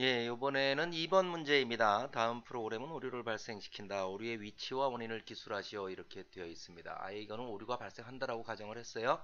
예, 이번에는 2번 문제입니다. 다음 프로그램은 오류를 발생시킨다. 오류의 위치와 원인을 기술하시오. 이렇게 되어 있습니다. 아, 이거는 오류가 발생한다라고 가정을 했어요.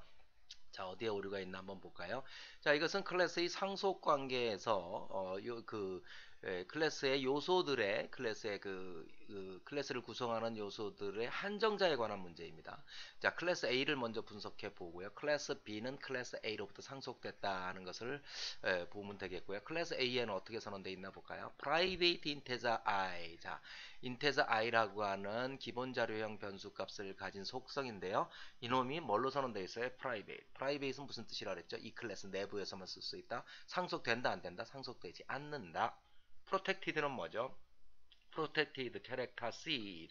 자, 어디에 오류가 있나 한번 볼까요? 자, 이것은 클래스의 상속 관계에서 어, 요, 그 예, 클래스의 요소들의 클래스의 그, 그 클래스를 구성하는 요소들의 한정자에 관한 문제입니다. 자, 클래스 A를 먼저 분석해 보고요. 클래스 B는 클래스 A로부터 상속됐다 하는 것을 예, 보면 되겠고요. 클래스 A에는 어떻게 선언되어 있나 볼까요? private integer i. 자, integer i라고 하는 기본 자료형 변수 값을 가진 속성인데요. 이놈이 뭘로 선언되어 있어요? private. private은 무슨 뜻이라 그랬죠? 이 클래스 내부에서만 쓸 수 있다. 상속된다 안 된다? 상속되지 않는다. Protected는 뭐죠? protected character C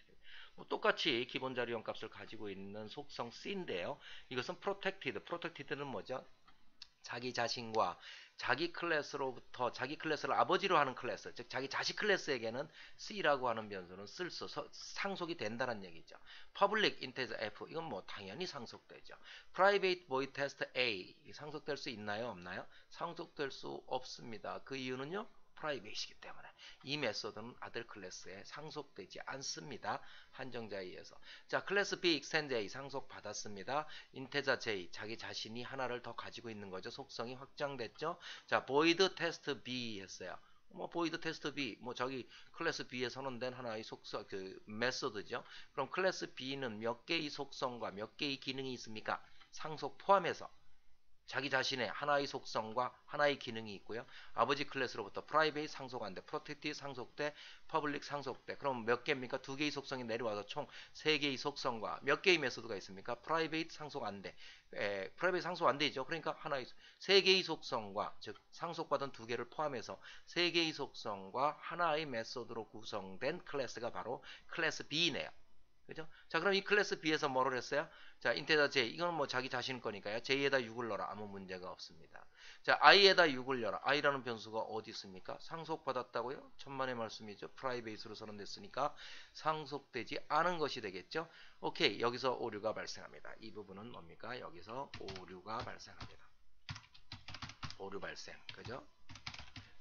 뭐 똑같이 기본 자료형 값을 가지고 있는 속성 C인데요. 이것은 protected, protected는 뭐죠? 자기 자신과 자기 클래스로부터 자기 클래스를 아버지로 하는 클래스, 즉 자기 자식 클래스에게는 C라고 하는 변수는 쓸 수, 상속이 된다는 얘기죠. Public integer F 이건 뭐 당연히 상속되죠. Private void test A 상속될 수 있나요, 없나요? 상속될 수 없습니다. 그 이유는요. 프라이빗이기 때문에 이 메소드는 아들 클래스에 상속되지 않습니다. 한정자에 의해서. 자, 클래스 B extend A 상속 받았습니다. 인테자 J 자기 자신이 하나를 더 가지고 있는 거죠. 속성이 확장됐죠. 자, void test B 했어요. 뭐 보이드 테스트 B 뭐 저기 클래스 B에 선언된 하나의 속성 그 메소드죠. 그럼 클래스 B는 몇 개의 속성과 몇 개의 기능이 있습니까? 상속 포함해서 자기 자신의 하나의 속성과 하나의 기능이 있고요. 아버지 클래스로부터 프라이베이트 상속한대, 프로텍티 상속돼, 퍼블릭 상속돼. 그럼 몇 개입니까? 두 개의 속성이 내려와서 총 세 개의 속성과 몇 개의 메소드가 있습니까? 프라이베이트 상속 안 돼. 에, 프라이베이트 상속 안 되죠. 그러니까 하나의 세 개의 속성과 즉 상속받은 두 개를 포함해서 세 개의 속성과 하나의 메소드로 구성된 클래스가 바로 클래스 B네요. 그죠? 자, 그럼 이 클래스 B에서 뭐를 했어요? 자, 인테더 J. 이건 뭐 자기 자신 거니까요. J에다 6을 넣어라. 아무 문제가 없습니다. 자, I에다 6을 넣어라. I라는 변수가 어디 있습니까? 상속받았다고요? 천만의 말씀이죠. 프라이베이스로 선언됐으니까 상속되지 않은 것이 되겠죠. 오케이. 여기서 오류가 발생합니다. 이 부분은 뭡니까? 여기서 오류가 발생합니다. 오류 발생. 그죠?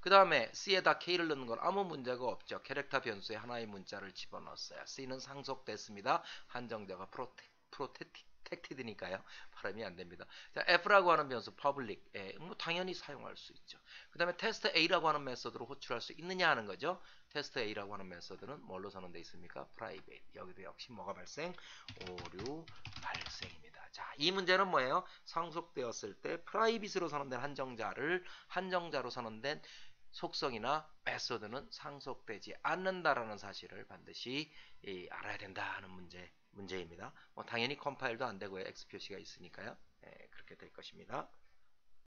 그 다음에 C에다 K를 넣는 건 아무 문제가 없죠. 캐릭터 변수에 하나의 문자를 집어넣었어요. C는 상속됐습니다. 한정자가 프로텍티드니까요. 발음이 안 됩니다. 자, F라고 하는 변수 public 예, 뭐 당연히 사용할 수 있죠. 그 다음에 테스트 A라고 하는 메소드로 호출할 수 있느냐 하는 거죠. 테스트 A라고 하는 메소드는 뭘로 선언되어 있습니까? private. 여기도 역시 뭐가 발생? 오류 발생입니다. 자, 이 문제는 뭐예요? 상속되었을 때 프라이빗으로 선언된 한정자를 한정자로 선언된 속성이나 메소드는 상속되지 않는다라는 사실을 반드시 알아야 된다는 문제, 문제입니다. 뭐 당연히 컴파일도 안 되고요. X 표시가 있으니까요. 네, 그렇게 될 것입니다.